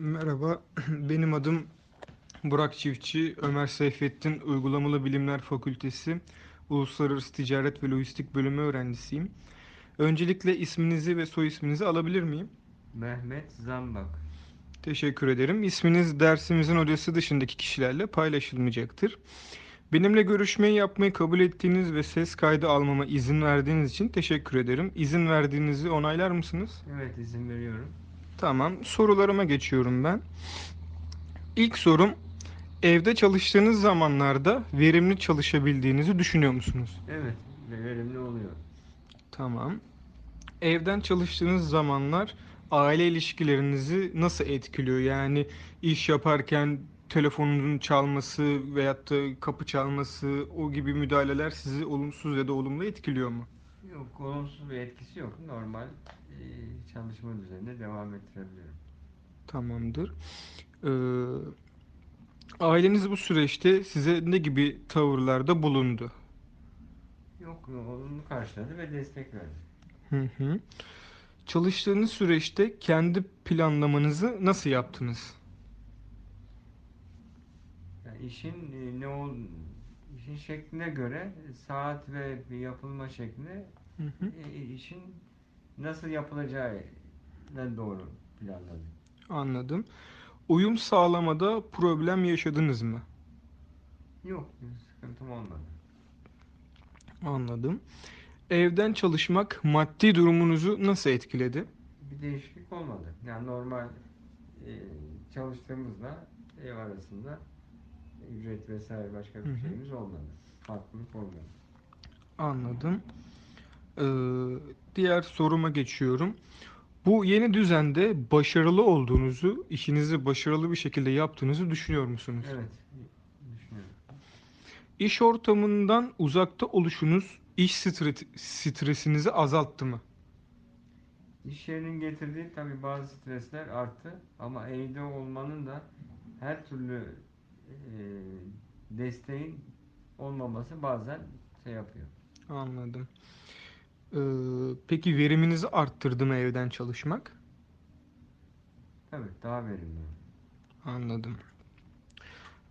Merhaba, benim adım Burak Çiftçi, Ömer Seyfettin Uygulamalı Bilimler Fakültesi Uluslararası Ticaret ve Lojistik Bölümü öğrencisiyim. Öncelikle isminizi ve soy isminizi alabilir miyim? Mehmet Zambak. Teşekkür ederim. İsminiz dersimizin odası dışındaki kişilerle paylaşılmayacaktır. Benimle görüşmeyi yapmayı kabul ettiğiniz ve ses kaydı almama izin verdiğiniz için teşekkür ederim. İzin verdiğinizi onaylar mısınız? Evet izin veriyorum. Tamam, sorularıma geçiyorum ben. İlk sorum, evde çalıştığınız zamanlarda verimli çalışabildiğinizi düşünüyor musunuz? Evet ve verimli oluyor. Tamam. Evden çalıştığınız zamanlar aile ilişkilerinizi nasıl etkiliyor? Yani iş yaparken telefonunuzun çalması veyahut da kapı çalması o gibi müdahaleler sizi olumsuz ya da olumlu etkiliyor mu? Yok olumsuz bir etkisi yok. Normal e, çalışma düzenine devam ettirebiliyorum. Tamamdır. Ee, aileniz bu süreçte size ne gibi tavırlarda bulundu? Yok olumlu karşıladı ve destek verdi. Hı hı. Çalıştığınız süreçte kendi planlamanızı nasıl yaptınız? Yani işin e, ne ol şekline göre saat ve yapılma şekli Hı hı. e, işin nasıl yapılacağı doğru planladı. Anladım. Uyum sağlamada problem yaşadınız mı? Yok sıkıntım olmadı. Anladım. Evden çalışmak maddi durumunuzu nasıl etkiledi? bir değişiklik olmadı. Yani normal e, çalıştığımızla ev arasında ücret vesaire başka bir hı. şeyimiz olmadı. Farklılık olmadı. Anladım. Ee, diğer soruma geçiyorum. Bu yeni düzende başarılı olduğunuzu, işinizi başarılı bir şekilde yaptığınızı düşünüyor musunuz? Evet, düşünüyorum. İş ortamından uzakta oluşunuz iş stre- stresinizi azalttı mı? İş yerinin getirdiği tabii bazı stresler arttı ama evde olmanın da her türlü desteğin olmaması bazen şey yapıyor. Anladım. Ee, peki veriminizi arttırdı mı evden çalışmak? Tabii daha verimli. Anladım.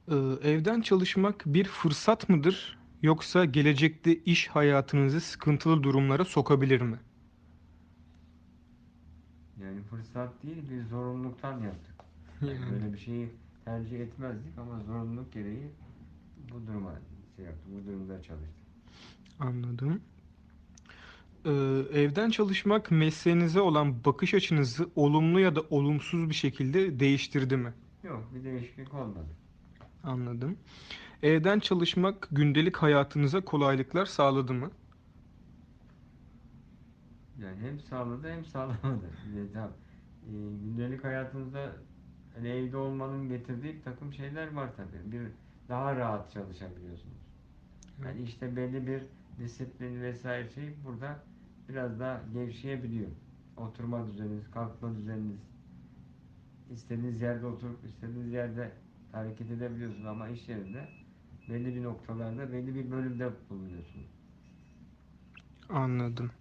Ee, evden çalışmak bir fırsat mıdır yoksa gelecekte iş hayatınızı sıkıntılı durumlara sokabilir mi? Yani fırsat değil bir zorunluluktan yaptık. Yani. böyle bir şeyi tercih etmezdik ama zorunluluk gereği bu duruma şey yaptık, bu durumda çalıştık. Anladım. Ee, evden çalışmak mesleğinize olan bakış açınızı olumlu ya da olumsuz bir şekilde değiştirdi mi? Yok bir değişiklik olmadı. Anladım. Evden çalışmak gündelik hayatınıza kolaylıklar sağladı mı? Yani hem sağladı hem sağlamadı. Bir de tam, e, gündelik hayatımızda hani evde olmanın getirdiği bir takım şeyler var tabii. Bir daha rahat çalışabiliyorsunuz. Yani işte belli bir disiplin vesaire şey burada biraz daha gevşeyebiliyor. Oturma düzeniniz, kalkma düzeniniz, istediğiniz yerde oturup istediğiniz yerde hareket edebiliyorsunuz ama iş yerinde belli bir noktalarda belli bir bölümde bulunuyorsunuz. Anladım.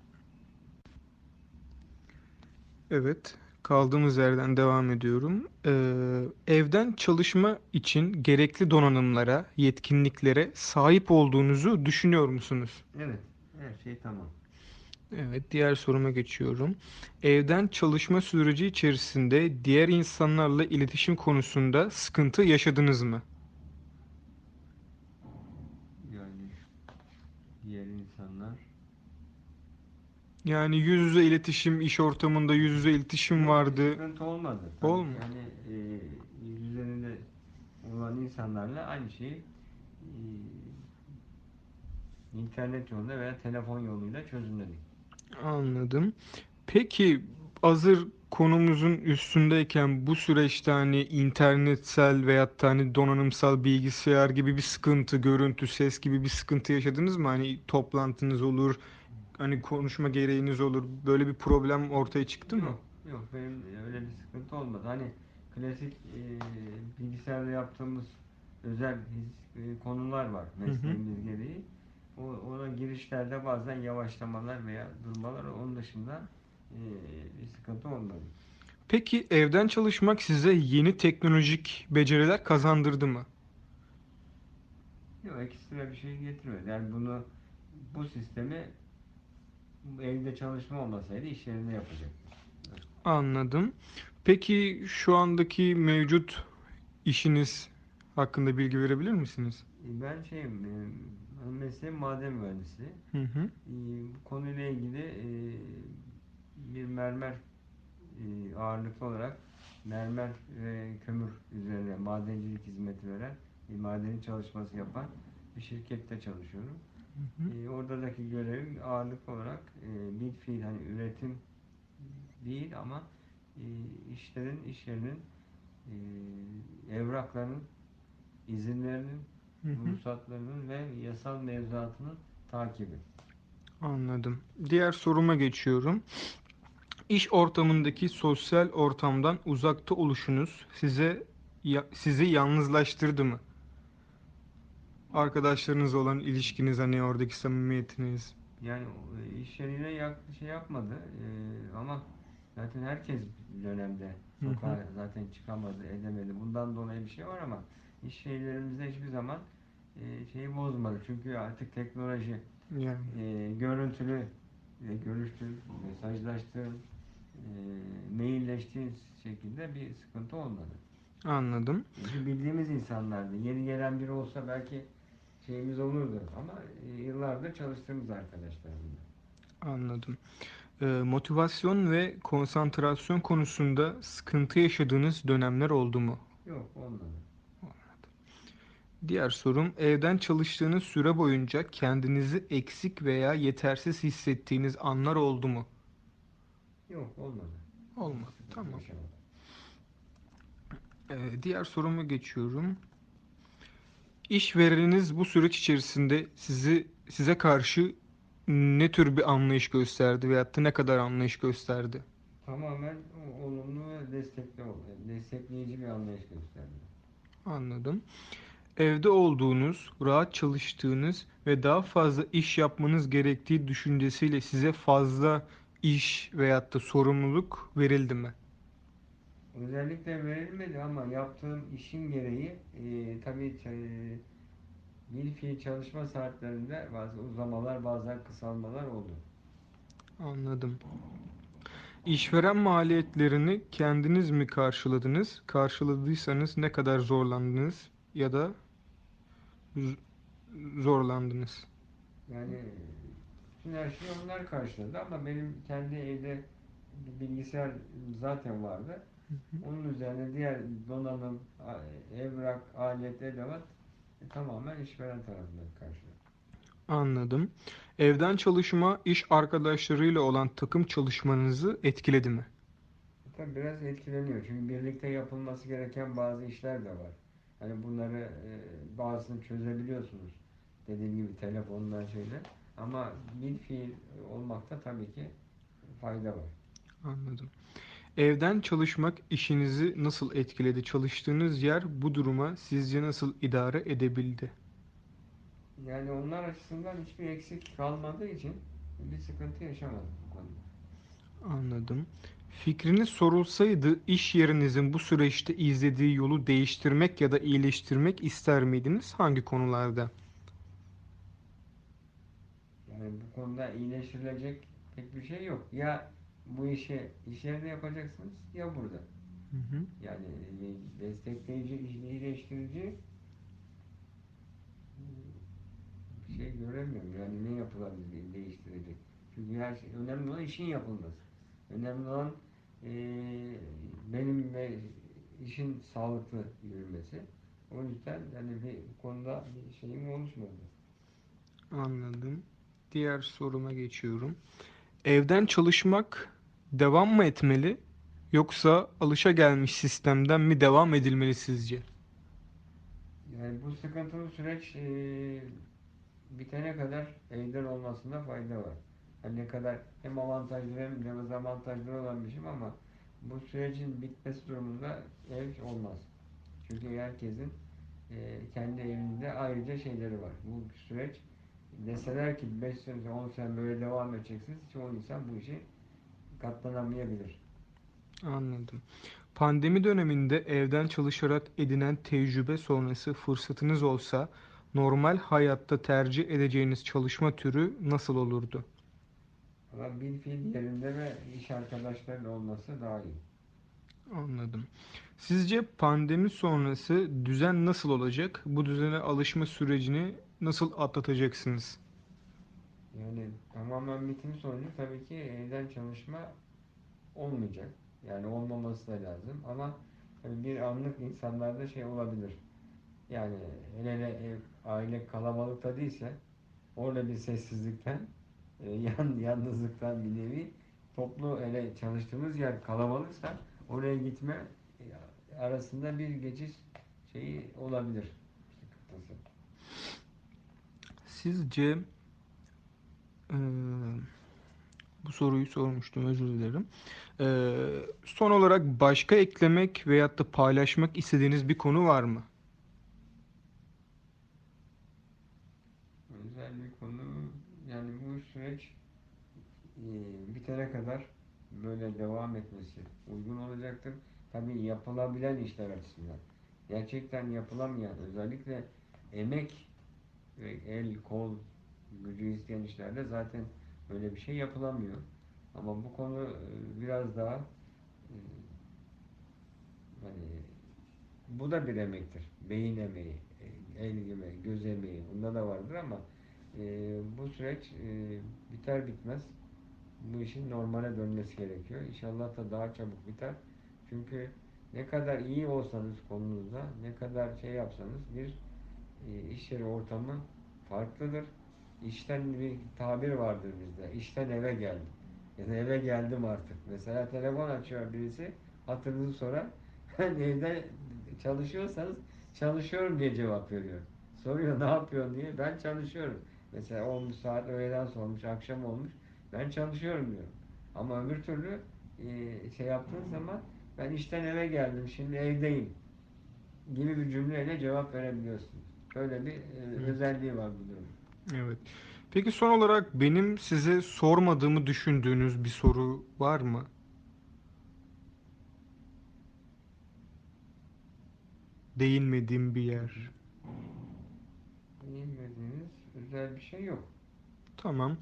Evet, kaldığımız yerden devam ediyorum. Ee, evden çalışma için gerekli donanımlara, yetkinliklere sahip olduğunuzu düşünüyor musunuz? Evet, her şey tamam. Evet, diğer soruma geçiyorum. Evden çalışma süreci içerisinde diğer insanlarla iletişim konusunda sıkıntı yaşadınız mı? Yani diğer insanlar Yani yüz yüze iletişim, iş ortamında yüz yüze iletişim vardı. Sıkıntı olmadı. Tabii Olmadı. Yani e, yüz üzerinde olan insanlarla aynı şeyi e, internet yoluyla veya telefon yoluyla çözümledik. Anladım. Peki hazır konumuzun üstündeyken bu süreçte hani internetsel da hani donanımsal bilgisayar gibi bir sıkıntı, görüntü, ses gibi bir sıkıntı yaşadınız mı? Hani toplantınız olur, hani konuşma gereğiniz olur. Böyle bir problem ortaya çıktı mı? Yok, yok benim öyle bir sıkıntı olmadı. Hani klasik e, bilgisayarda yaptığımız özel e, konular var mesleğimiz gereği. O, ona girişlerde bazen yavaşlamalar veya durmalar onun dışında e, bir sıkıntı olmadı. Peki evden çalışmak size yeni teknolojik beceriler kazandırdı mı? Yok ekstra bir şey getirmedi. Yani bunu bu sistemi evde çalışma olmasaydı iş yerinde yapacaktım. Anladım. Peki şu andaki mevcut işiniz hakkında bilgi verebilir misiniz? Ben şeyim, e, mesleğim maden mühendisi. Hı hı. E, Bu konuyla ilgili e, bir mermer e, ağırlıklı olarak mermer ve kömür üzerine madencilik hizmeti veren bir madeni çalışması yapan bir şirkette çalışıyorum. Hı hı. E, oradaki görevim ağırlıklı olarak e, bir fiil hani üretim değil ama e, işlerin, iş yerinin e, evraklarının, izinlerinin, Hı hı. ruhsatlarının ve yasal mevzuatının takibi. Anladım. Diğer soruma geçiyorum. İş ortamındaki sosyal ortamdan uzakta oluşunuz size ya- sizi yalnızlaştırdı mı? Arkadaşlarınızla olan ilişkiniz, hani oradaki samimiyetiniz. Yani e, iş yerine yak, şey yapmadı e, ama zaten herkes bir dönemde Hı hı. sokağa zaten çıkamadı, edemedi. Bundan dolayı bir şey var ama iş şeylerimizde hiçbir zaman e, şeyi bozmadı. Çünkü artık teknoloji Yani e, görüntülü e, görüştüğün, mesajlaştığın, e, mailleştiğin şekilde bir sıkıntı olmadı. Anladım. Çünkü bildiğimiz insanlardı. Yeni gelen biri olsa belki şeyimiz olurdu ama e, yıllardır çalıştığımız arkadaşlar bunlar. Anladım. Ee, motivasyon ve konsantrasyon konusunda sıkıntı yaşadığınız dönemler oldu mu? Yok olmadı. Diğer sorum, evden çalıştığınız süre boyunca kendinizi eksik veya yetersiz hissettiğiniz anlar oldu mu? Yok olmadı. Olmadı. Tamam. yaşamadım. Ee, diğer soruma geçiyorum. İşvereniniz bu süreç içerisinde sizi size karşı ne tür bir anlayış gösterdi veyahut da ne kadar anlayış gösterdi? Tamamen olumlu ve destekli, destekleyici bir anlayış gösterdi. Anladım. Evde olduğunuz, rahat çalıştığınız ve daha fazla iş yapmanız gerektiği düşüncesiyle size fazla iş veyahut da sorumluluk verildi mi? Özellikle verilmedi ama yaptığım işin gereği e, tabii ç- bir fiil çalışma saatlerinde bazı uzamalar, bazen kısalmalar oldu. Anladım. İşveren maliyetlerini kendiniz mi karşıladınız? Karşıladıysanız ne kadar zorlandınız ya da zorlandınız? Yani bütün her şeyi onlar karşıladı ama benim kendi evde bir bilgisayar zaten vardı. Onun üzerine diğer donanım, evrak, alet, edevat e, tamamen işveren tarafından karşıladı. Anladım. Evden çalışma iş arkadaşlarıyla olan takım çalışmanızı etkiledi mi? E, Tabii biraz etkileniyor çünkü birlikte yapılması gereken bazı işler de var. Hani bunları e, bazısını çözebiliyorsunuz. Dediğim gibi telefondan şeyler. Ama bir fiil olmakta tabii ki fayda var. Anladım. Evden çalışmak işinizi nasıl etkiledi? Çalıştığınız yer bu duruma sizce nasıl idare edebildi? Yani onlar açısından hiçbir eksik kalmadığı için bir sıkıntı yaşamadım bu konuda. Anladım. Fikriniz sorulsaydı iş yerinizin bu süreçte izlediği yolu değiştirmek ya da iyileştirmek ister miydiniz? Hangi konularda? Yani bu konuda iyileştirilecek pek bir şey yok. Ya bu işi iş yerinde yapacaksınız ya burada. Hı hı. Yani e, destekleyici, iyileştirici bir şey göremiyorum. Yani ne yapılabilir değiştirecek. Çünkü her şey önemli olan işin yapılması. Önemli olan e, benim ve işin sağlıklı yürümesi. O yüzden yani bir bu konuda bir şeyim oluşmadı. Anladım. Diğer soruma geçiyorum. Evden çalışmak devam mı etmeli yoksa alışagelmiş sistemden mi devam edilmeli sizce? Yani bu sıkıntılı süreç e, bitene kadar evden olmasında fayda var. Hani ne kadar hem avantajlı hem dezavantajlı olan bir şey ama bu sürecin bitmesi durumunda ev olmaz. Çünkü herkesin e, kendi evinde ayrıca şeyleri var. Bu süreç deseler ki 5 sene 10 sene böyle devam edeceksiniz çoğu insan bu işi katlanamayabilir. Anladım. Pandemi döneminde evden çalışarak edinen tecrübe sonrası fırsatınız olsa normal hayatta tercih edeceğiniz çalışma türü nasıl olurdu? Ama bir fiil yerinde ve iş arkadaşlarının olması daha iyi. Anladım. Sizce pandemi sonrası düzen nasıl olacak? Bu düzene alışma sürecini nasıl atlatacaksınız? Yani tamamen bitim sonucu tabii ki evden çalışma olmayacak. Yani olmaması da lazım ama tabii bir anlık insanlarda şey olabilir. Yani hele hele ev, aile kalabalıkta değilse orada bir sessizlikten, e, yan, yalnızlıktan bir nevi toplu hele çalıştığımız yer kalabalıksa oraya gitme e, arasında bir geçiş şeyi olabilir. Sizce bu soruyu sormuştum özür dilerim. Eee, son olarak başka eklemek veyahut da paylaşmak istediğiniz bir konu var mı? Özel bir konu yani bu süreç e, bitene kadar böyle devam etmesi uygun olacaktır. Tabii yapılabilen işler açısından. Gerçekten yapılamayan özellikle emek ve el kol gücü isteyen işlerde zaten böyle bir şey yapılamıyor. Ama bu konu e, biraz daha e, hani bu da bir emektir. Beyin emeği, e, el emeği, göz emeği. Bunda da vardır ama e, bu süreç e, biter bitmez bu işin normale dönmesi gerekiyor. İnşallah da daha çabuk biter. Çünkü ne kadar iyi olsanız konunuzda, ne kadar şey yapsanız bir e, iş yeri ortamı farklıdır. İşten bir tabir vardır bizde. İşten eve geldim. Yani eve geldim artık. Mesela telefon açıyor birisi, hatırınızı sorar. Evde çalışıyorsanız çalışıyorum diye cevap veriyor. Soruyor ne yapıyorsun diye. Ben çalışıyorum. Mesela olmuş saat öğleden sormuş, akşam olmuş. Ben çalışıyorum diyorum. Ama öbür türlü e, şey yaptığın zaman ben işten eve geldim, şimdi evdeyim gibi bir cümleyle cevap verebiliyorsunuz. Böyle bir e, özelliği var bu durumun. Evet. Peki son olarak benim size sormadığımı düşündüğünüz bir soru var mı? Değinmediğim bir yer. Bilmediğiniz özel bir şey yok. Tamam.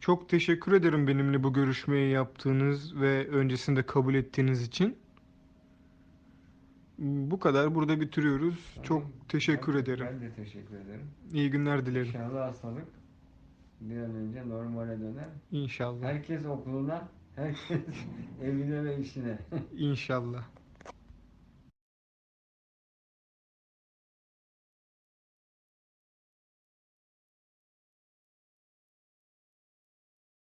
Çok teşekkür ederim benimle bu görüşmeyi yaptığınız ve öncesinde kabul ettiğiniz için. Bu kadar. Burada bitiriyoruz. Tamam. Çok teşekkür Ben- ederim. Ben de teşekkür ederim. İyi günler dilerim. İnşallah hastalık bir an önce normale döner. İnşallah. Herkes okuluna, herkes evine ve işine. İnşallah.